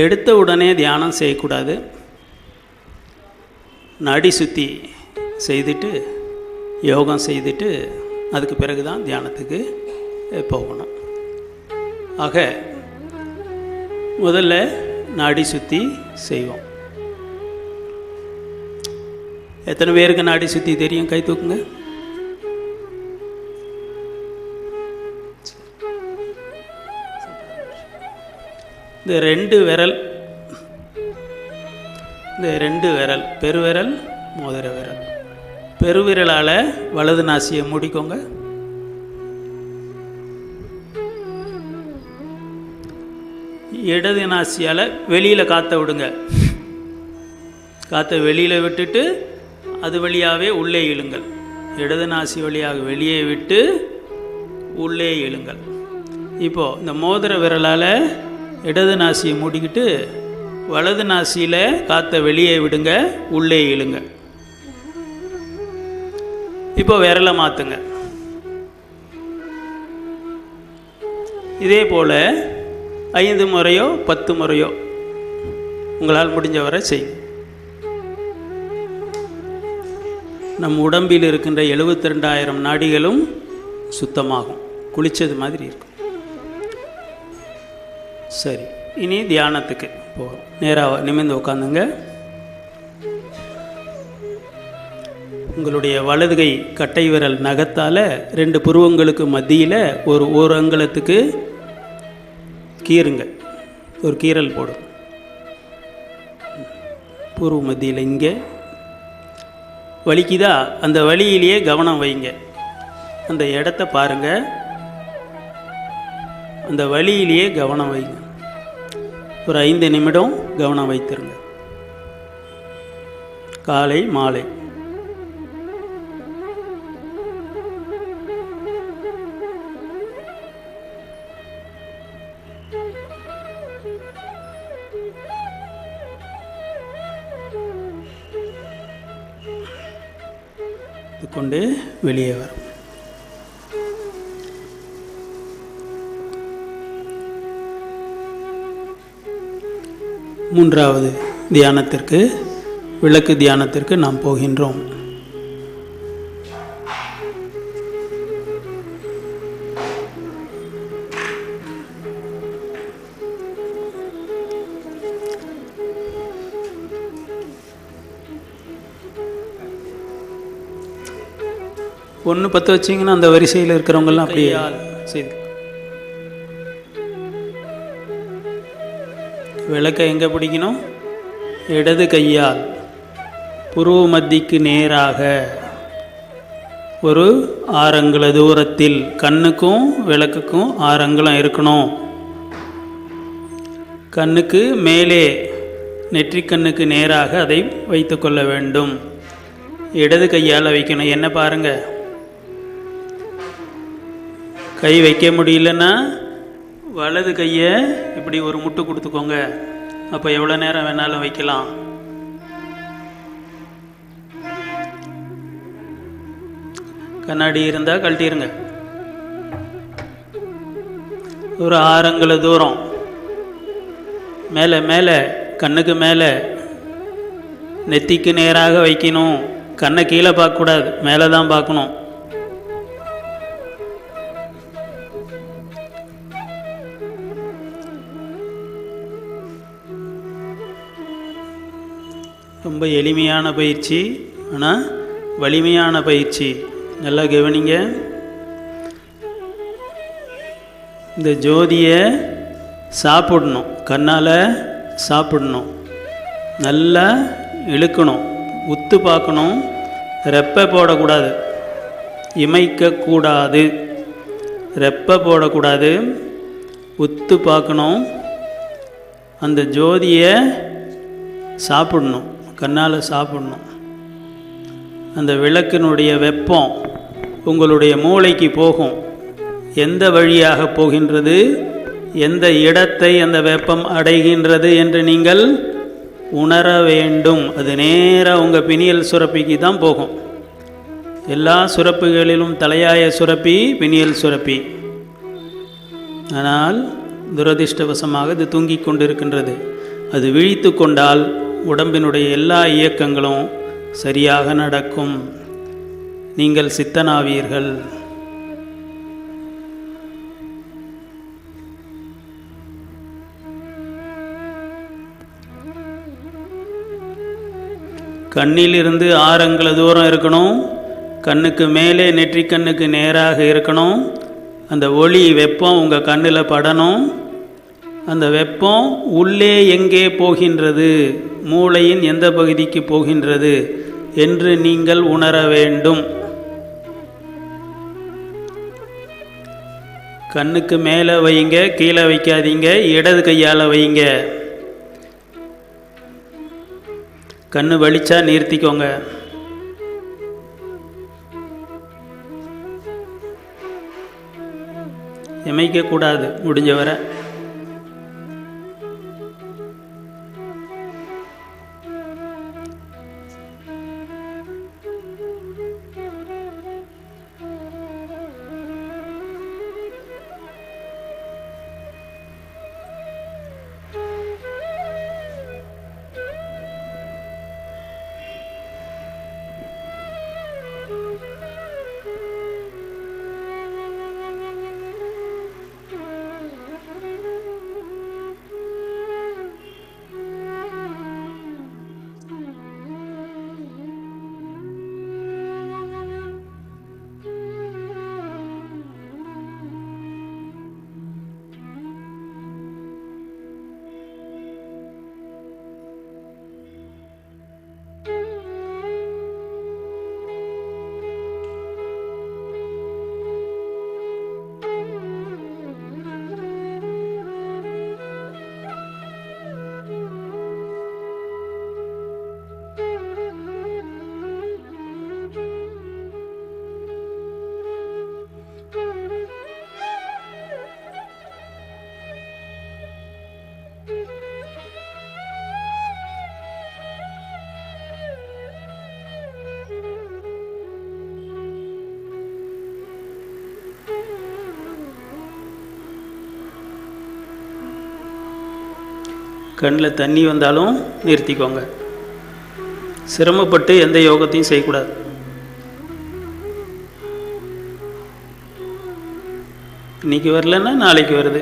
எடுத்த உடனே தியானம் செய்யக்கூடாது. நடி சுத்தி செய்துட்டு யோகம் செய்துட்டு அதுக்கு பிறகு தான் தியானத்துக்கு போகணும். ஆக முதல்ல நாடி சுத்தி செய்வோம். எத்தனை பேருக்கு நாடி சுற்றி தெரியும்? கை தூக்குங்க. இந்த ரெண்டு விரல் இந்த ரெண்டு விரல் பெருவிரல் மோதிர விரல். பெருவிரலால் வலது நாசியை மூடிக்கோங்க. இடது நாசியால் வெளியில் காற்ற விடுங்க. காற்றை வெளியில் விட்டுட்டு அது வழியாகவே உள்ளே இழுங்கள். இடது நாசி வழியாக வெளியே விட்டு உள்ளே இழுங்கள். இப்போது இந்த மோதிர விரலால் இடது நாசியை மூடிக்கிட்டு வலது நாசியில் காற்றை வெளியே விடுங்க உள்ளே இழுங்க. இப்போ விரலை மாற்றுங்க இதே போல் ஐந்து முறையோ பத்து முறையோ உங்களால் முடிஞ்ச வரை செய்யுங்க நம் உடம்பில் இருக்கின்ற எழுபத்தி ரெண்டாயிரம் நாடிகளும் சுத்தமாகும். குளித்தது மாதிரி இருக்கும். சரி இனி தியானத்துக்கு போகிறோம் நேராக நிமிர்ந்து உட்காந்துங்க உங்களுடைய வலதுகை கட்டை விரல் நகத்தால் ரெண்டு புருவங்களுக்கு மத்தியில் ஒரு ஒரு அங்கலத்துக்கு கீறுங்க. ஒரு கீறல் போடும் பூர்வ மத்தியில் இங்கே. வலிக்குதா? அந்த வழியிலேயே கவனம் வைங்க. அந்த இடத்த பாருங்க. அந்த வழியிலேயே கவனம் வைங்க. ஒரு ஐந்து நிமிடம் கவனம் வைத்திருங்க காலை மாலை. கொண்டு வெளியே வரும். மூன்றாவது தியானத்திற்கு விளக்கு தியானத்திற்கு நாம் போகின்றோம். ஒன்று பத்து வச்சிங்கன்னா அந்த வரிசையில் இருக்கிறவங்கெல்லாம் அப்படியே சரி விளக்கை எங்கே பிடிக்கணும்? இடது கையால். புருவ மத்திக்கு நேராக. ஒரு ஆறங்குல தூரத்தில் கண்ணுக்கும் விளக்குக்கும் ஆறங்குலம் இருக்கணும். கண்ணுக்கு மேலே நெற்றிக்கண்ணுக்கு நேராக அதை வைத்து கொள்ள வேண்டும். இடது கையால் வைக்கணும். என்ன பாருங்கள் கை வைக்க முடியலன்னா வலது கையை இப்படி ஒரு முட்டு கொடுத்துக்கோங்க. அப்போ எவ்வளோ நேரம் வேணாலும் வைக்கலாம். கண்ணாடி இருந்தால் கழட்டிடுங்க ஒரு ஆறங்குல தூரம். மேலே மேலே கண்ணுக்கு மேலே. நெத்திக்கு நேராக வைக்கணும். கண்ணை கீழே பார்க்கக்கூடாது. மேலே தான் பார்க்கணும். ரொம்ப எளிமையான பயிற்சி ஆனால் வலிமையான பயிற்சி. நல்லா கவனிங்க. இந்த ஜோதியை சாப்பிடணும். கண்ணால் சாப்பிடணும். நல்லா இழுக்கணும். உத்து பார்க்கணும். ரெப்பை போடக்கூடாது. இமைக்கக்கூடாது. ரெப்பை போடக்கூடாது. உத்து பார்க்கணும். அந்த ஜோதியை சாப்பிடணும். கண்ணால் சாப்பிடணும். அந்த விளக்கினுடைய வெப்பம் உங்களுடைய மூளைக்கு போகும். எந்த வழியாக போகின்றது? எந்த இடத்தை அந்த வெப்பம் அடைகின்றது என்று நீங்கள் உணர வேண்டும். அது நேராக உங்கள் பிணியல் சுரப்பிக்கு தான் போகும். எல்லா சுரப்புகளிலும் தலையாய சுரப்பி பிணியல் சுரப்பி. ஆனால் துரதிர்ஷ்டவசமாக இது தூங்கிக் கொண்டிருக்கின்றது. அது விழித்து கொண்டால் உடம்பினுடைய எல்லா இயக்கங்களும் சரியாக நடக்கும். நீங்கள் சித்தனாவீர்கள். கண்ணிலிருந்து ஆறங்கள தூரம் இருக்கணும். கண்ணுக்கு மேலே நெற்றி கண்ணுக்கு நேராக இருக்கணும். அந்த ஒளி வெப்பம் உங்கள் கண்ணில் படணும். அந்த வெப்பம் உள்ளே எங்கே போகின்றது? மூளையின் எந்த பகுதிக்கு போகின்றது என்று நீங்கள் உணர வேண்டும். கண்ணுக்கு மேலே வைங்க கீழே வைக்காதீங்க இடது கையால் வைங்க. கண்ணு வலிச்சா நிறுத்திக்கோங்க. இமைக்கக்கூடாது முடிஞ்ச வரை. கண்ணில் தண்ணி வந்தாலும் நிறுத்திக்கோங்க. சிரமப்பட்டு எந்த யோகத்தையும் செய்யக்கூடாது. இன்னைக்கு வரலன்னா நாளைக்கு வருது.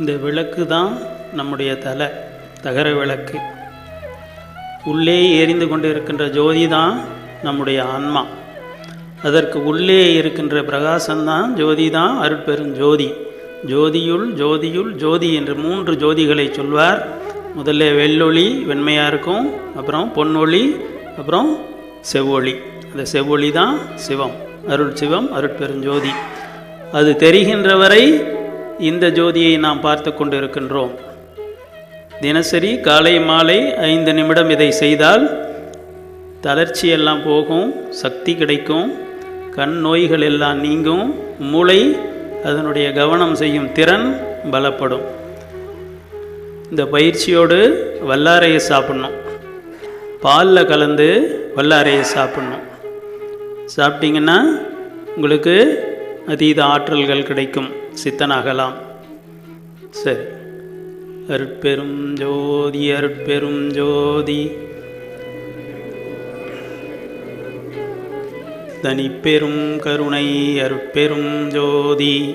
இந்த விளக்கு தான் நம்முடைய தலை தகர விளக்கு. உள்ளே எரிந்து கொண்டு இருக்கின்ற ஜோதி தான் நம்முடைய ஆன்மா. அதற்கு உள்ளே இருக்கின்ற பிரகாசம்தான் ஜோதி தான் அருட்பெரும் ஜோதி. ஜோதியுள் ஜோதியுள் ஜோதி என்று மூன்று ஜோதிகளை சொல்வார். முதல்ல வெள்ளொளி வெண்மையாக இருக்கும் அப்புறம் பொன்னொளி அப்புறம் செவ்வொளி. அந்த செவ்வொளி தான் சிவம் அருள் சிவம் அருட்பெருஞ்சோதி அது தெரிகின்ற வரை இந்த ஜோதியை நாம் பார்த்து கொண்டிருக்கின்றோம். தினசரி காலை மாலை ஐந்து நிமிடம் இதை செய்தால் தளர்ச்சி எல்லாம் போகும் சக்தி கிடைக்கும் கண் நோய்கள் எல்லாம் நீங்கும் மூளை அதனுடைய கவனம் செய்யும் திறன் பலப்படும். இந்த பயிற்சியோடு வல்லாரையை சாப்பிட்ணும். பாலில் கலந்து வல்லாரையை சாப்பிட்ணும். சாப்பிட்டீங்கன்னா உங்களுக்கு அதீத ஆற்றல்கள் கிடைக்கும். சித்தனாகலாம். சரி. அருட்பெரும் ஜோதி அருட்பெரும் ஜோதி. தனிப்பெரும் கருணை அருட்பெரும் ஜோதி.